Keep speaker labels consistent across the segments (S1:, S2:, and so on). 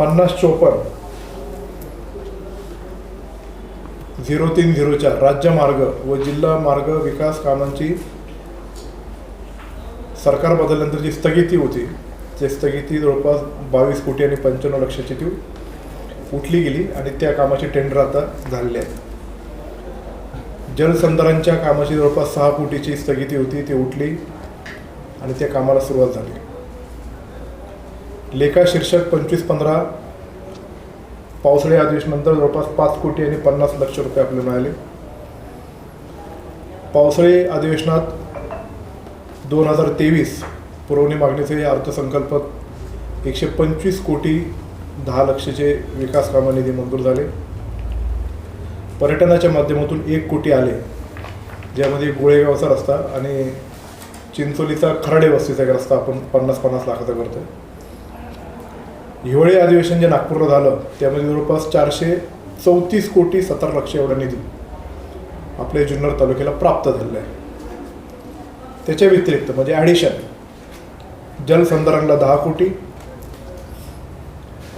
S1: पन्नास चोपन्न. झिरो तीन झिरो चार राज्य मार्ग व जिल्हा मार्ग विकास कामांची सरकार बदलल्यानंतर जी स्थगिती होती. ते स्थगिती जवळपास बावीस कोटी आणि पंच्याण्णव लक्षाची ती उठली गेली आणि त्या कामाचे टेंडर आता झालेली आहेत जलसंधारांच्या कामाची जवळपास सहा कोटीची स्थगिती होती ती उठली आणि त्या कामाला सुरुवात झाली. लेखा शीर्षक पंचवीस पंधरा. पावसाळी अधिवेशनानंतर जवळपास पाच कोटी आणि पन्नास लक्ष रुपये आपल्याला मिळाले. पावसाळी अधिवेशनात दोन हजार तेवीस पुरवणी मागणीचे अर्थसंकल्प एकशे पंचवीस कोटी दहा लक्षचे विकास कामं निधी मंजूर झाले. पर्यटनाच्या माध्यमातून एक कोटी आले ज्यामध्ये गोळेगावचा रस्ता आणि चिंचोलीचा खराडे वस्तीचा एक रस्ता आपण पन्नास पन्नास लाखाचा करतो हिवाळी अधिवेशन जे नागपूरला झालं त्यामध्ये जवळपास चारशे चौतीस कोटी सतरा लक्ष एवढा निधी आपल्या जुन्नर तालुक्याला प्राप्त झालेला आहे. त्याच्या व्यतिरिक्त म्हणजे ॲडिशन जलसंधारणला दहा कोटी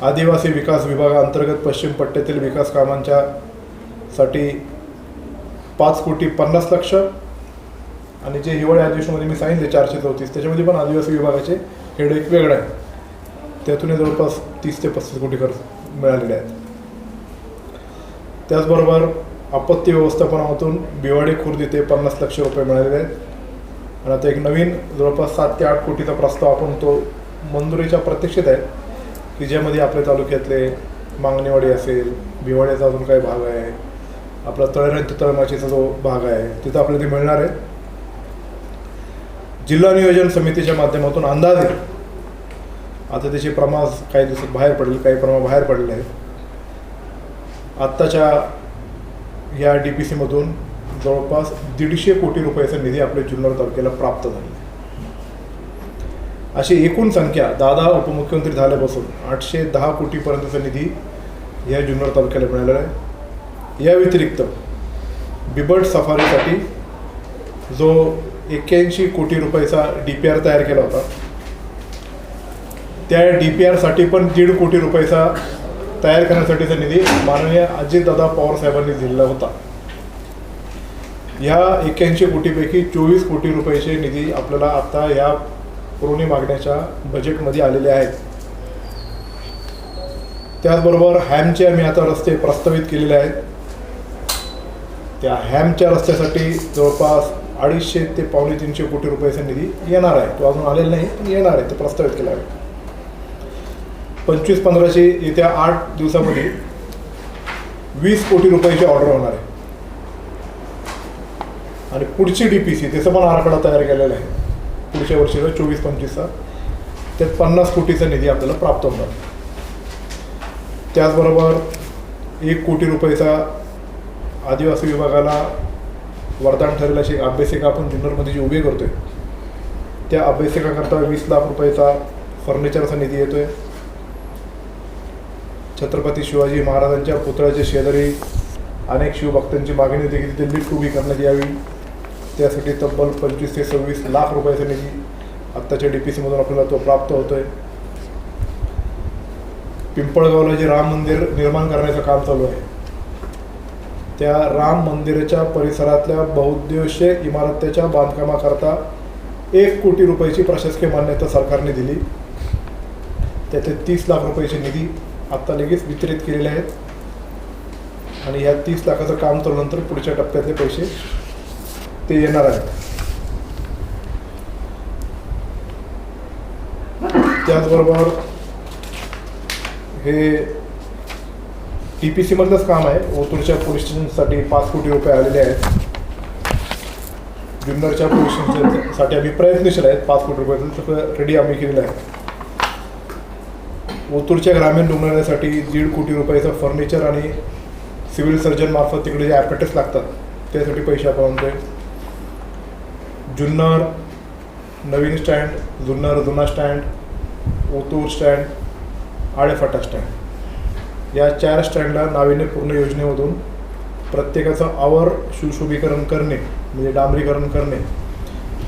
S1: आदिवासी विकास विभागाअंतर्गत पश्चिम पट्ट्यातील विकास कामांच्या साठी पाच कोटी पन्नास लक्ष आणि जे हिवाळी अधिवेशनमध्ये मी सांगितले चारशे चौतीस त्याच्यामध्ये पण आदिवासी विभागाचे हेड एक वेगळं आहे. त्यातून जवळपास तीस ते पस्तीस कोटी खर्च मिळालेले आहेत. त्याचबरोबर आपत्ती व्यवस्थापनामधून बिवाडी खुर्द इथे पन्नास लक्ष रुपये मिळालेले आहेत. आणि आता एक नवीन जवळपास सात ते आठ कोटीचा प्रस्ताव आपण तो मंजुरीच्या प्रतीक्षेत आहे की ज्यामध्ये आपल्या तालुक्यातले मांगणेवाडी असेल भिवाड्याचा अजून काही भाग आहे आपला तळेरंत तळमाचीचा जो भाग आहे तिथं आपल्याला ते मिळणार आहे. जिल्हा नियोजन समितीच्या माध्यमातून अंदाजे आता त्याचे प्रमाण काही दिवसात बाहेर पडले काही प्रमाण बाहेर पडले. आहेत आत्ताच्या या डी पी सीमधून जवळपास दीडशे कोटी रुपयाचा निधी आपल्या जुन्नर तालुक्याला प्राप्त झाला. अशी एकूण संख्या दादा उपमुख्यमंत्री झाल्यापासून आठशे दहा कोटीपर्यंतचा निधी या जुन्नर तालुक्याला मिळालेला आहे. या व्यतिरिक्त बिबट सफारीसाठी जो एक्क्याऐंशी कोटी रुपयाचा डी पी आर तयार केला होता त्या डी पी आरसाठी पण दीड कोटी रुपयाचा तयार करण्यासाठीचा निधी माननीय अजितदादा पवार साहेबांनी दिलेला होता. ह्या एक्क्याऐंशी कोटीपैकी चोवीस कोटी रुपयाचे निधी आपल्याला आता या पुरवणी मागण्याच्या बजेटमध्ये आलेले आहेत. त्याचबरोबर हॅमचे आम्ही आता रस्ते प्रस्तावित केलेले आहेत. त्या हॅमच्या रस्त्यासाठी जवळपास अडीचशे ते पावणे तीनशे कोटी रुपयाचा निधी येणार आहे. तो अजून आलेला नाही पण येणार आहे. ते प्रस्तावित केला आहे. पंचवीस पंधराशे येत्या आठ दिवसामध्ये वीस कोटी रुपयाची ऑर्डर होणार आहे. आणि पुढची डी पी सी त्याचा पण आराखडा तयार केलेला आहे पुढच्या वर्षीचा चोवीस पंचवीसचा त्यात पन्नास कोटीचा निधी आपल्याला प्राप्त होणार त्याचबरोबर एक कोटी रुपयाचा आदिवासी विभागाला वरदान ठरलेला अशी अभ्यासिका आपण जुन्नरमध्ये जी उभी करतोय त्या अभ्यासिकाकरता वीस लाख रुपयाचा फर्निचरचा निधी येतो आहे छत्रपती शिवाजी महाराजांच्या पुतळ्याच्या शेजारी अनेक शिवभक्तांची मागणी होती की तिथे लिफ्ट उभी करण्यात यावी. त्यासाठी तब्बल पंचवीस ते सव्वीस लाख रुपयाचा निधी आत्ताच्या डी पी सीमधून आपल्याला तो प्राप्त होतो आहे पिंपळगावला जे राम मंदिर निर्माण करण्याचं काम चालू आहे. त्या राम मंदिराच्या परिसरातल्या बहुउद्देशीय इमारतीच्या बांधकामाकरता एक कोटी रुपयाची प्रशासकीय मान्यता सरकारने दिली. त्याचे तीस लाख रुपयाचे निधी आत्ता लगेच वितरित केलेले आहेत. आणि या तीस लाखाचं काम चालल्यानंतर पुढच्या टप्प्यातले पैसे ते येणार आहेत. त्याचबरोबर हे टी पी सीमधलंच काम आहे. ओतूरच्या पोलीस स्टेशनसाठी पाच कोटी रुपये आलेले आहेत. जुन्नरच्या पोलीस स्टेशनसाठी आम्ही प्रयत्नशील आहेत. पाच कोटी रुपये सगळं रेडी आम्ही केलेलं आहे. ओतूरच्या ग्रामीण रुग्णालयासाठी दीड कोटी रुपयाचं फर्निचर आणि सिव्हिल सर्जन मार्फत तिकडे जे ॲपेटेस लागतात त्यासाठी पैसे आपण आणतोय. जुन्नर नवीन स्टँड जुन्नर जुना stand Otur stand Alephata stand. या चार स्टँडला नाविन्यपूर्ण योजनेमधून प्रत्येकाचं आवर सुशोभीकरण करणे म्हणजे डांबरीकरण करणे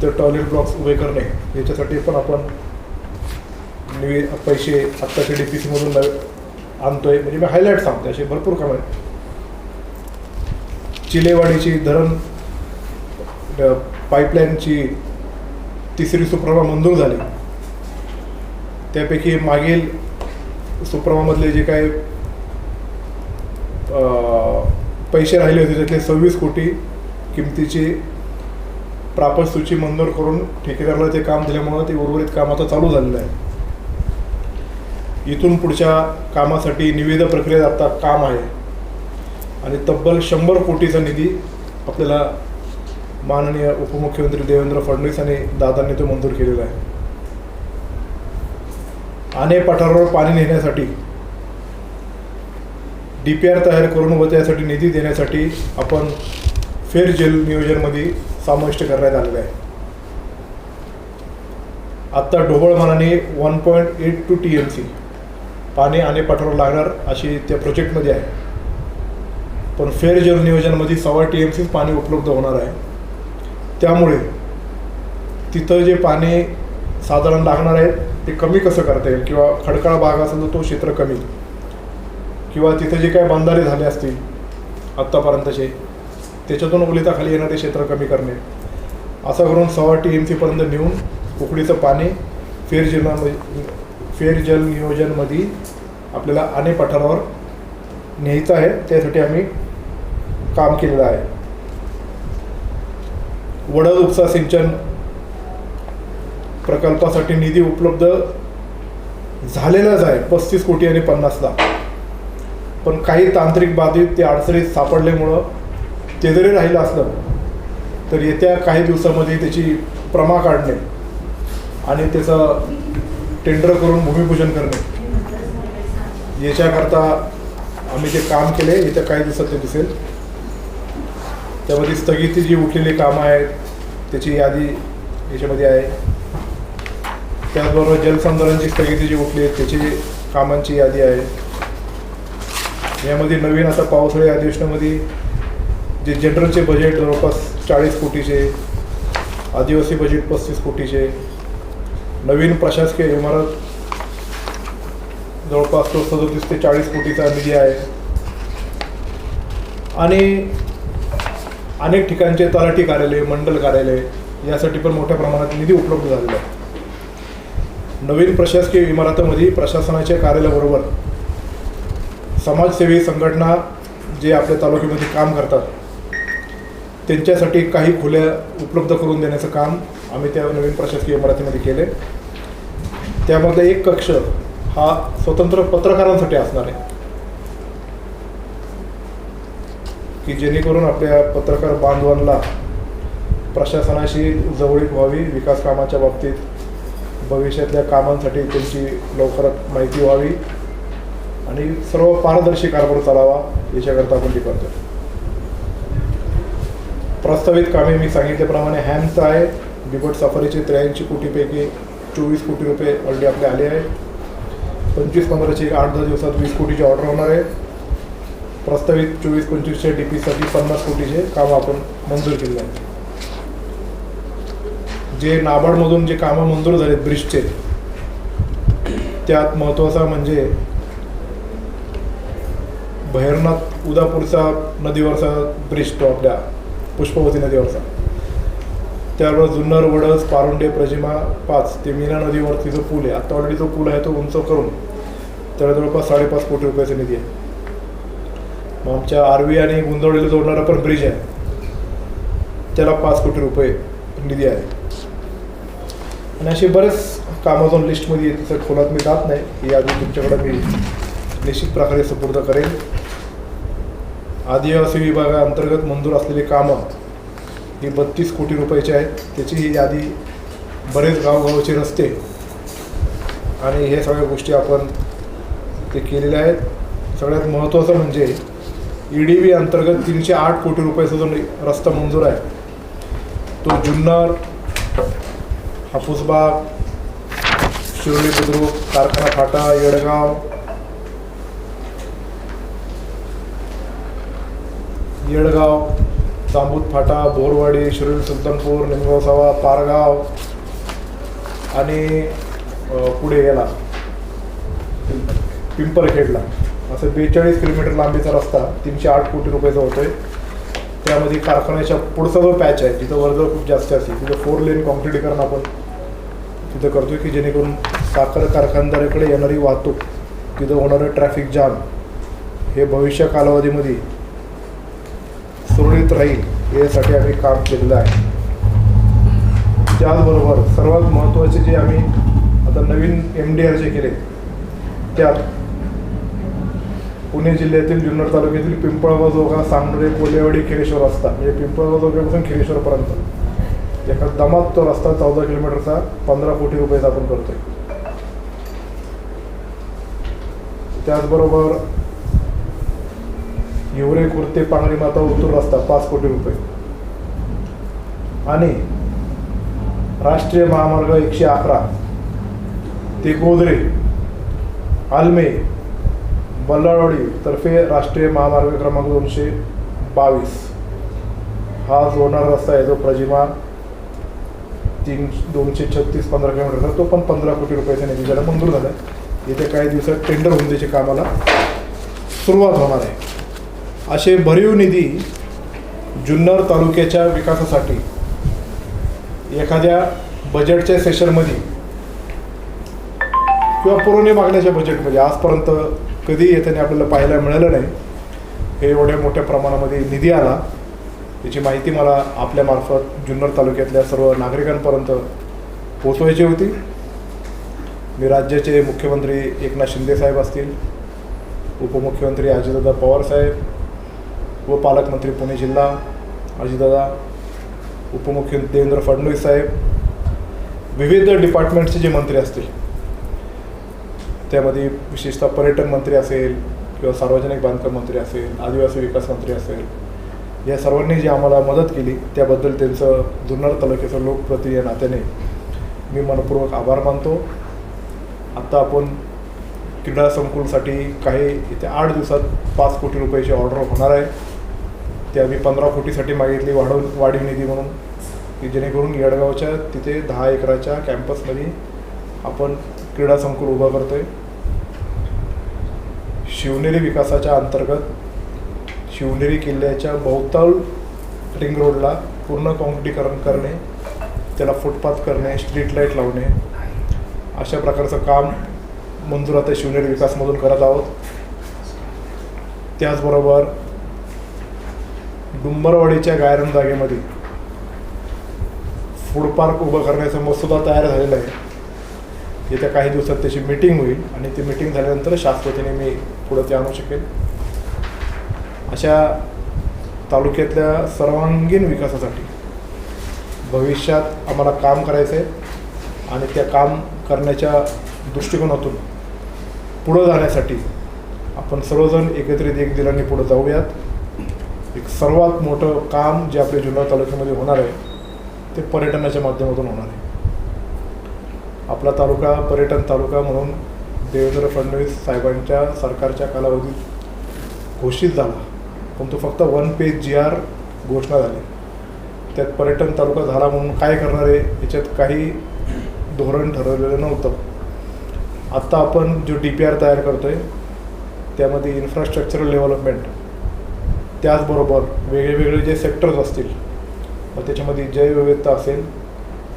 S1: तर टॉयलेट ब्लॉक्स उभे करणे याच्यासाठी पण आपण निवे पैसे आत्ताचे डी पी सीमधून आणतोय. म्हणजे मी हायलाईट सांगतोय. असे भरपूर कामं आहेत चिलेवाडीची धरण पाईपलाईनची तिसरी सुप्रमा मंजूर झाली. त्यापैकी मागील सुप्रमामधले जे काही पैसे राहिले होते त्यातले सव्वीस कोटी किमतीची प्रापत सूची मंजूर करून ठेकेदाराला ते काम दिल्यामुळं ते उर्वरित काम आता चालू झालेलं आहे. इथून पुढच्या कामासाठी निविदा प्रक्रियेत आता काम आहे. आणि तब्बल शंभर कोटीचा निधी आपल्याला माननीय उपमुख्यमंत्री देवेंद्र फडणवीस आणि दादांनी तो मंजूर केलेला आहे. आणे पठारावर पाणी नेण्यासाठी डी पी आर तयार करून व त्यासाठी निधी देण्यासाठी आपण फेर जल नियोजनमध्ये समाविष्ट करण्यात आलेलं आहे. आत्ता ढोबळमानाने one point eight two T M C पाणी आणि पठारावर लागणार अशी त्या प्रोजेक्टमध्ये आहे. पण फेर जल नियोजनमध्ये सव्वा टी एम सीच पाणी उपलब्ध होणार आहे. त्यामुळे तिथं जे पाणी साधारण लागणार आहे ते कमी कसं करता येईल? किंवा खडकाळ भाग असेल तर तो क्षेत्र कमी. किंवा तिथं जे काय बंधारे झाले असतील आत्तापर्यंतचे त्याच्यातून उलिताखाली येणारे क्षेत्र कमी करणे. असं करून सव्वा टी एम सीपर्यंत नेऊन उकडीचं पाणी फेर जलमध्ये फेर जल नियोजनमध्ये आपल्याला आणे पठारावर न्यायचं आहे. त्यासाठी आम्ही काम केलेलं आहे. वडद उपसा सिंचन प्रकल्पासाठी निधी उपलब्ध झालेलाच आहे. पस्तीस कोटी आणि पन्नास लाख पण काही तांत्रिक बाधित ते अडचणीत सापडल्यामुळं ते जरी राहिलं असलं तर येत्या काही दिवसामध्ये त्याची प्रमा काढणे आणि त्याचं टेंडर करून भूमिपूजन करणे. याच्याकरता आम्ही जे काम केले येत्या काही दिवसात ते दिसेल. त्यामध्ये स्थगिती जी उठलेली कामं आहेत त्याची यादी याच्यामध्ये आहे. त्याचबरोबर जलसंधारणची स्थगिती जी उठली आहे त्याची कामांची यादी आहे. यामध्ये नवीन आता पावसाळी अधिवेशनामध्ये जे जनरलचे बजेट जवळपास चाळीस कोटीचे आदिवासी बजेट पस्तीस कोटीचे नवीन प्रशासकीय इमारत जवळपास तो सदोतीस ते चाळीस कोटीचा निधी आहे. आणि अनेक ठिकाणचे तलाठी कार्यालय मंडल कार्यालय यासाठी पण मोठ्या प्रमाणात निधी उपलब्ध झालेला आहे. नवीन प्रशासकीय इमारतामध्ये प्रशासनाच्या कार्यालयाबरोबर समाजसेवी संघटना जे आपल्या तालुक्यामध्ये काम करतात त्यांच्यासाठी काही खुल्या उपलब्ध करून देण्याचं काम आम्ही त्या नवीन प्रशासकीय इमारतीमध्ये केले त्यामधला एक कक्ष हा स्वतंत्र पत्रकारांसाठी असणार आहे. की जेणेकरून आपल्या पत्रकार बांधवांना प्रशासनाशी जवळीक व्हावी विकास कामाच्या बाबतीत भविष्यातल्या कामांसाठी त्यांची लवकरात माहिती व्हावी आणि सर्व पारदर्शी कारभार चालावा याच्याकरता आपण ती करतो. प्रस्तावित कामे मी सांगितल्याप्रमाणे हॅमचं आहे बिबट सफारीचे त्र्याऐंशी कोटीपैकी चोवीस कोटी रुपये ऑलरेडी आपले आले आहेत. पंचवीस पंधराचे आठ दहा दिवसात वीस कोटीची ऑर्डर होणार आहे प्रस्तावित चोवीस पंचवीसच्या डी पीसाठी पन्नास कोटीचे काम आपण मंजूर केले आहे जे नाबार्डमधून जे कामं मंजूर झालेत ब्रिजचे त्यात महत्त्वाचा म्हणजे भैरनाथ उदापूरचा नदीवरचा ब्रिज तो आपल्या पुष्पवती नदीवरचा. त्यावर जुन्नर वडस पारुंडे प्रजिमा पाच ते मीना नदीवरती जो पूल आहे आता ऑलरेडी जो पूल आहे तो उंच करून त्याला जवळपास साडेपाच कोटी रुपयाचा निधी आहे. मग आमच्या आरवी आणि गुंजवडीला जोडणारा पण ब्रिज आहे. त्याला पाच कोटी रुपये निधी आहे. आणि असे बरेच कामं जाऊन लिस्टमध्ये येते तर खोलात मी जात नाही. ही यादी तुमच्याकडे मी निश्चित प्रकारे सुपूर्द करेन. आदिवासी विभागाअंतर्गत मंजूर असलेली कामं ही बत्तीस कोटी रुपयाची आहेत. त्याची ही यादी बरेच गावगावचे रस्ते आणि हे सगळ्या गोष्टी आपण ते केलेल्या आहेत. सगळ्यात महत्त्वाचं म्हणजे ई डी बी अंतर्गत तीनशे आठ कोटी रुपयाचा जो रस्ता मंजूर आहे तो जुन्नर हापूसबाग शिरोली बुद्रुक कारखाना फाटा येडगाव येडगाव जांबूत फाटा बोरवाडी शिरोली सुलतानपूर निमगाव पारगाव आणि पुढे याला पिंपरखेडला. असं बेचाळीस किलोमीटर लांबीचा रस्ता तीनशे आठ कोटी रुपयाचा होतोय. त्यामध्ये कारखान्याच्या पुढचा जो पॅच आहे जिथं वर्दळ खूप जास्त असते तिथं फोर लेन कॉन्क्रिटीकरण आपण तिथं करतोय की जेणेकरून साखर कारखानदाराकडे येणारी वाहतूक तिथं होणारं ट्रॅफिक जाम हे भविष्य कालावधीमध्ये सुरळीत राहील यासाठी आम्ही काम केलेलं आहे. त्याचबरोबर सर्वात महत्त्वाचे जे आम्ही आता नवीन एम डी आर जे केले त्यात पुणे जिल्ह्यातील जुन्नर तालुक्यातील पिंपळबाजोगा सांगडे कोलेवाडी खेळेश्वर रस्ता म्हणजे पिंपळगाव खेळेश्वरपर्यंत एका दमात तो रस्ता चौदा किलोमीटरचा पंधरा कोटी रुपयाचा आपण करतोय. त्याचबरोबर हिवरे कुर्ते पांगरी माता उत्तूर रस्ता पाच कोटी रुपये. आणि राष्ट्रीय महामार्ग एकशे अकरा ते गोदरे आलमे बल्लाळवाडी तर्फे राष्ट्रीय महामार्ग क्रमांक दोनशे बावीस. हा जोडणारा रस्ता आहे जो प्रजिमा तीन दोनशे छत्तीस पंधरा किलोमीटरचा तो पण पंधरा कोटी रुपयाचा निधी त्याला मंजूर झाला आहे येत्या काही दिवसात टेंडर होऊन द्यायच्या कामाला सुरुवात होणार आहे. असे भरीव निधी जुन्नर तालुक्याच्या विकासासाठी एखाद्या बजेटच्या सेशनमध्ये किंवा पुरवणी मागण्याच्या बजेटमध्ये आजपर्यंत कधी येताना आपल्याला पाहायला मिळालं नाही. हे एवढ्या मोठ्या प्रमाणामध्ये निधी आला. याची माहिती मला आपल्यामार्फत जुन्नर तालुक्यातल्या सर्व नागरिकांपर्यंत पोचवायची होती. मी राज्याचे मुख्यमंत्री एकनाथ शिंदे साहेब असतील उपमुख्यमंत्री अजितदादा पवार साहेब व पालकमंत्री पुणे जिल्हा अजितदादा उपमुख्यमंत्री देवेंद्र फडणवीस साहेब विविध डिपार्टमेंटचे जे मंत्री असतील त्यामध्ये विशेषतः पर्यटन मंत्री असेल किंवा सार्वजनिक बांधकाम मंत्री असेल आदिवासी विकास मंत्री असेल या सर्वांनी जी आम्हाला मदत केली त्याबद्दल त्यांचं जुन्नर तालुक्याचं लोकप्रतिनिधी या नात्याने मी मनपूर्वक आभार मानतो. आत्ता आपण क्रीडा संकुलसाठी काही येत्या आठ दिवसात पाच कोटी रुपयाची ऑर्डर होणार आहे. ते आम्ही पंधरा कोटीसाठी मागितली वाढवून वाढीव निधी म्हणून की जेणेकरून येडगावच्या तिथे दहा एकराच्या कॅम्पसमध्ये आपण क्रीडा संकुल उभं करतोय. शिवनेरी विकासाच्या अंतर्गत शिवनेरी किल्ल्याच्या बहुताल रिंग रोडला पूर्ण काँक्रिटीकरण करणे त्याला फुटपाथ करणे स्ट्रीट लाइट लावणे अशा प्रकारचं काम मंजूर आता शिवनेरी विकासमधून करत आहोत. त्याचबरोबर डुंबरवाडीच्या गायरन जागेमध्ये फूड पार्क उभं करण्याचा मसुदा तयार झालेला आहे. येत्या काही दिवसात त्याची मीटिंग होईल आणि ती मीटिंग झाल्यानंतर शाश्वतीने मी पुढे ते आणू शकेल. अशा तालुक्यातल्या सर्वांगीण विकासासाठी भविष्यात आम्हाला काम करायचं आहे आणि त्या काम करण्याच्या दृष्टिकोनातून पुढं जाण्यासाठी आपण सर्वजण एकत्रित एक दिलाने पुढं जाऊयात. एक सर्वात मोठं काम जे आपल्या जुन्नर तालुक्यामध्ये होणार आहे ते पर्यटनाच्या माध्यमातून होणार आहे. आपला तालुका पर्यटन तालुका म्हणून देवेंद्र फडणवीस साहेबांच्या सरकारच्या कालावधीत घोषित झाला. पण तो फक्त वन पेज जी आर घोषणा झाली. त्यात पर्यटन तालुका झाला म्हणून काय करणार आहे याच्यात काही धोरण ठरवलेलं नव्हतं. आत्ता आपण जो डी पी आर तयार करतो आहे त्यामध्ये इन्फ्रास्ट्रक्चरल डेव्हलपमेंट त्याचबरोबर वेगळेवेगळे जे सेक्टर्स असतील मग त्याच्यामध्ये जैवविविधता असेल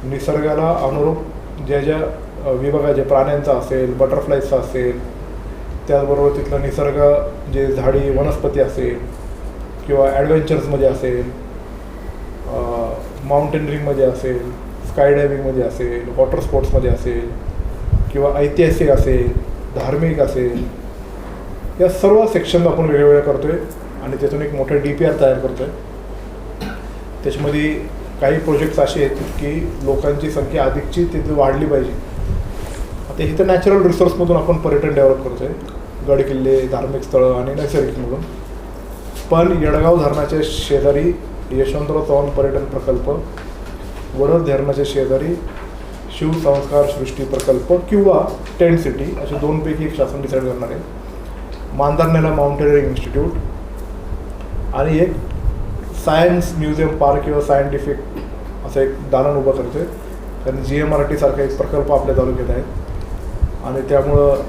S1: निसर्गाला अनुरूप ज्या ज्या विभागाचे प्राण्यांचा असेल बटरफ्लायचा असेल त्याचबरोबर तिथलं निसर्ग जे झाडी वनस्पती असेल किंवा ॲडव्हेंचर्समध्ये असेल माउंटेनरिंगमध्ये असेल स्काय डायविंगमध्ये असेल वॉटर स्पोर्ट्समध्ये असेल किंवा ऐतिहासिक असेल धार्मिक असेल या सर्व सेक्शन आपण वेगवेगळ्या करतो आहे आणि त्यातून एक मोठं डी पी आर तयार करतो आहे त्याच्यामध्ये काही प्रोजेक्ट्स असे आहेत की लोकांची संख्या अधिकची तिथे वाढली पाहिजे. आता इथं नॅचरल रिसोर्समधून आपण पर्यटन डेव्हलप करतो आहे गड किल्ले धार्मिक स्थळं आणि नैसर्गिकमधून पण येडगाव धरणाच्या शेजारी यशवंतराव चव्हाण पर्यटन प्रकल्प वडद धरणाच्या शेजारी शिवसंस्कार सृष्टी प्रकल्प किंवा टेंट सिटी असे दोनपैकी एक शासन डिसाईड करणार आहे. मांदारनेला माउंटेनिअरिंग इन्स्टिट्यूट आणि एक सायन्स म्युझियम पार्क किंवा सायंटिफिक असं एक दालन उभं करतोय. कारण जी एम आर टी सारखा एक प्रकल्प आपल्या तालुक्यात आहे. आणि त्यामुळं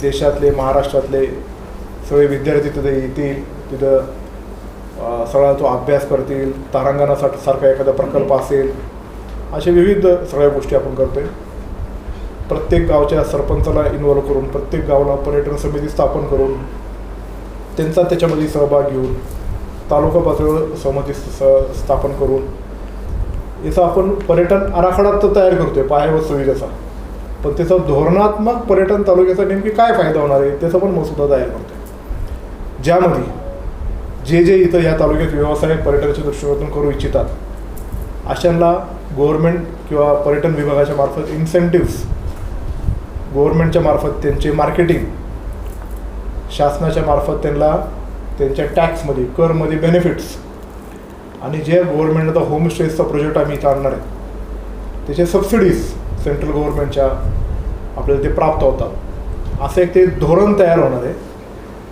S1: देशातले महाराष्ट्रातले सगळे विद्यार्थी तिथे येतील तिथं सगळा तो अभ्यास करतील तारांगणासाठी सारखा एखादा प्रकल्प असेल असे विविध सगळ्या गोष्टी आपण करतोय. प्रत्येक गावच्या सरपंचाला इन्व्हॉल्व करून प्रत्येक गावाला पर्यटन समिती स्थापन करून त्यांचा त्याच्यामध्ये सहभाग घेऊन तालुका पातळीवर समिती स्थापन करून याचा आपण पर्यटन आराखडा तर तयार करतोय पायाभूत सुविधेचा. पण त्याचा धोरणात्मक पर्यटन तालुक्याचा नेमकी काय फायदा होणार आहे त्याचा पण मसुदा तयार करतोय. ज्यामध्ये जे जे इथं या तालुक्यात व्यवसाय पर्यटनाच्या दृष्टिकोनातून करू इच्छितात अशांना गव्हर्नमेंट किंवा पर्यटन विभागाच्या मार्फत इन्सेंटिव्स गव्हर्नमेंटच्या मार्फत त्यांचे मार्केटिंग शासनाच्या मार्फत त्यांना त्यांच्या टॅक्समध्ये करमध्ये बेनिफिट्स आणि जे गव्हर्नमेंट आता होमस्टेजचा प्रोजेक्ट आम्ही इथं आणणार आहे त्याचे सबसिडीज सेंट्रल गव्हर्नमेंटच्या आपल्याला ते प्राप्त होतात. असं एक ते धोरण तयार होणार आहे.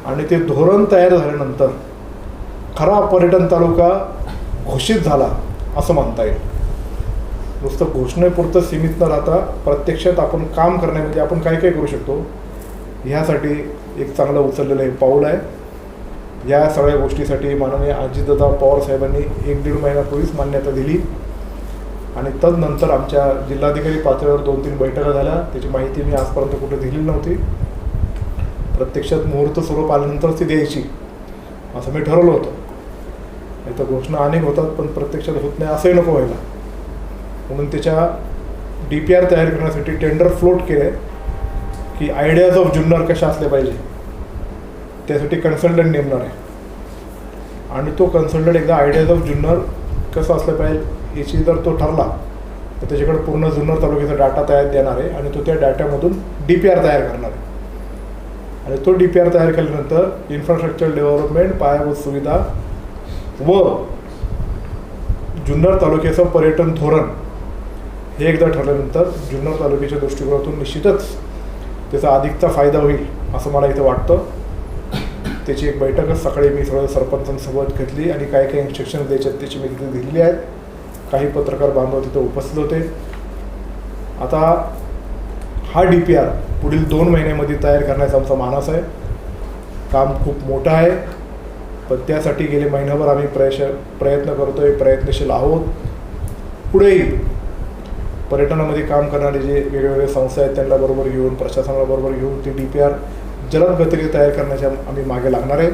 S1: आणि ते धोरण तयार झाल्यानंतर खरा पर्यटन तालुका घोषित झाला असं म्हणता येईल. नुसतं घोषणेपुरतं सीमित न राहता प्रत्यक्षात आपण काम करण्यामध्ये आपण काय काय करू शकतो? ह्यासाठी एक चांगलं उचललेलं हे पाऊल आहे. या सगळ्या गोष्टीसाठी माननीय अजितदादा पवार साहेबांनी एक दीड महिन्यापूर्वीच मान्यता दिली. आणि तदनंतर आमच्या जिल्हाधिकारी पातळीवर दोन तीन बैठका झाल्या. त्याची माहिती मी आजपर्यंत कुठे दिलेली नव्हती. प्रत्यक्षात मुहूर्त स्वरूप आल्यानंतरच ती द्यायची असं मी ठरवलं होतं. नाही तर घोषणा अनेक होतात पण प्रत्यक्षात होत नाही असंही नको व्हायला. म्हणून त्याच्या डी पी आर तयार करण्यासाठी टेंडर फ्लोट केले की आयडियाज ऑफ जुन्नर कशा असल्या पाहिजे. त्यासाठी कन्सल्टंट नेमणार आहे. आणि तो कन्सल्टंट एकदा आयडियाज ऑफ जुन्नर कसं असलं पाहिजे याची जर तो ठरला तर त्याच्याकडे पूर्ण जुन्नर तालुक्याचा डाटा तयार देणार आहे आणि तो त्या डाट्यामधून डी पी आर तयार करणार आहे. आणि तो डी पी आर तयार केल्यानंतर इन्फ्रास्ट्रक्चर डेव्हलपमेंट पायाभूत सुविधा व जुन्नर तालुक्याचं पर्यटन धोरण हे एकदा ठरल्यानंतर जुन्नर तालुक्याच्या दृष्टिकोनातून निश्चितच त्याचा अधिकचा फायदा होईल असं मला इथं वाटतं. त्याची एक बैठकच सकाळी मी थोडं सरपंचांसोबत घेतली आणि काही काही इन्स्ट्रक्शन द्यायच्यात त्याची मी तिथे दिलेली आहेत काही पत्रकार बांधव तिथे उपस्थित होते. आता हा डी पी आर पुढील दोन महिन्यामध्ये तयार करण्याचा आमचा मानस आहे. काम खूप मोठं आहे. पण त्यासाठी गेले महिनाभर आम्ही प्रयश प्रयत्न करतोय प्रयत्नशील आहोत. पुढेही पर्यटनामध्ये काम करणारे जे वेगवेगळे संस्था आहेत त्यांना बरोबर घेऊन प्रशासनाला बरोबर घेऊन ती डी पी आर जलद गतीने तयार करण्याच्या आम्ही मागे लागणार आहे.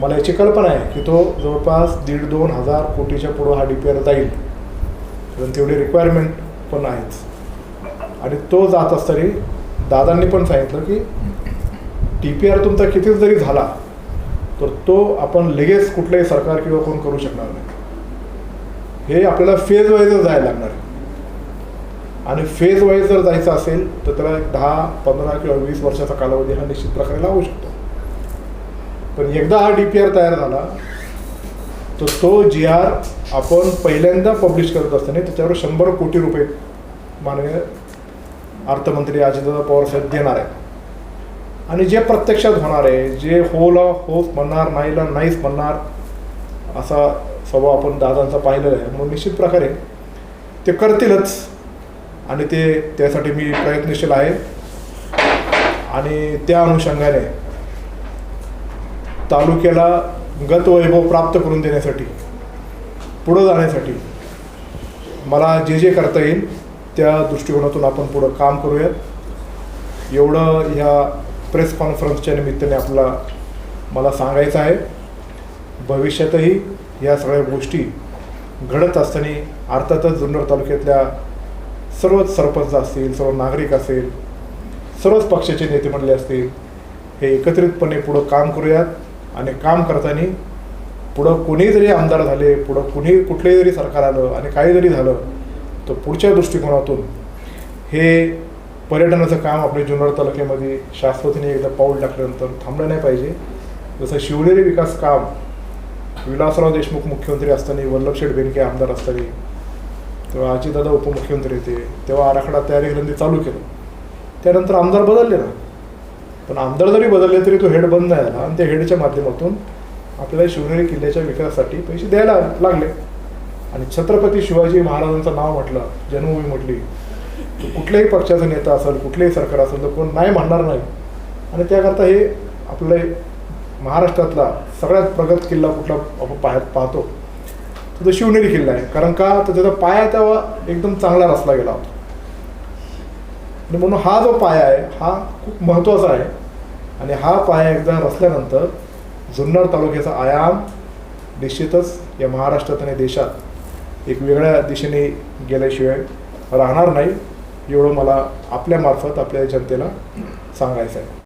S1: मला याची कल्पना आहे की तो जवळपास दीड दोन हजार कोटीच्या पुढं हा डी पी आर जाईल. कारण तेवढी रिक्वायरमेंट पण आहेच. आणि तो जात असताना दादांनी पण सांगितलं की टी पी आर तुमचा कितीच जरी झाला तर तो आपण लगेच कुठलंही सरकार किंवा कोण करू शकणार नाही. हे आपल्याला फेज वाईजच जायला लागणार आहे. आणि फेज वाईज जर जायचं असेल तर त्याला एक दहा पंधरा किंवा वीस वर्षाचा कालावधी हा निश्चित प्रकारे लागू शकतो. पण एकदा हा डी पी आर तयार झाला तर तो जी आर आपण पहिल्यांदा पब्लिश करत असताना त्याच्यावर शंभर कोटी रुपये माननीय अर्थमंत्री अजितदादा पवार साहेब देणार आहे आणि जे प्रत्यक्षात होणार आहे जे होला होच म्हणणार नाहीला नाहीच म्हणणार असा स्वभाव आपण दादांचा पाहिलेला आहे. म्हणून निश्चित प्रकारे ते करतीलच. आणि ते त्यासाठी मी प्रयत्नशील आहे. आणि त्या अनुषंगाने तालुक्याला गतवैभव प्राप्त करून देण्यासाठी पुढं जाण्यासाठी मला जे जे करता येईल त्या दृष्टिकोनातून आपण पुढं काम करूयात. एवढं ह्या प्रेस कॉन्फरन्सच्या निमित्ताने आपला मला सांगायचं आहे. भविष्यातही या सगळ्या गोष्टी घडत असताना अर्थातच जुन्नर तालुक्यातल्या सर्वच सरपंच असतील सर्व नागरिक असेल सर्वच पक्षाचे नेते म्हणले असतील हे एकत्रितपणे पुढं काम करूयात आणि काम करताना पुढं कोणी जरी आमदार झाले पुढं कुणी कुठलंही जरी सरकार आलं आणि काही जरी झालं तर पुढच्या दृष्टिकोनातून हे पर्यटनाचं काम आपल्या जुन्नर तालुक्यामध्ये शाश्वतीने एकदा पाऊल टाकल्यानंतर थांबलं नाही पाहिजे. जसं शिवनेरी विकास काम विलासराव देशमुख मुख्यमंत्री असताना वल्लभशेठ बेनके आमदार असताना तेव्हा अजितदादा उपमुख्यमंत्री होते. तेव्हा आराखडा तयारी ग्रंथी चालू केलं. त्यानंतर आमदार बदलले ना. पण आमदार जरी बदलले तरी तो हेड बंद नाही आला आणि त्या हेडच्या माध्यमातून आपल्याला शिवनेरी किल्ल्याच्या विकासासाठी पैसे द्यायला लागले. आणि छत्रपती शिवाजी महाराजांचं नाव म्हटलं जन्मभूमी म्हटली कुठल्याही पक्षाचा नेता असेल कुठलेही सरकार असेल तर कोण नाही म्हणणार नाही. आणि त्याकरता हे आपलं महाराष्ट्रातला सगळ्यात प्रगत किल्ला कुठला आपण पाहत पाहतो. तर तो शिवनेरी किल्ला आहे. कारण का? तर त्याचा पाया तेव्हा एकदम चांगला रचला गेला होता. आणि म्हणून हा जो पाया आहे हा खूप महत्त्वाचा आहे. आणि हा पाया एकदा रचल्यानंतर जुन्नर तालुक्याचा आयाम निश्चितच या महाराष्ट्रात आणि देशात एक वेगळ्या दिशेने गेल्याशिवाय राहणार नाही एवढं मला आपल्यामार्फत आपल्या जनतेला सांगायचं आहे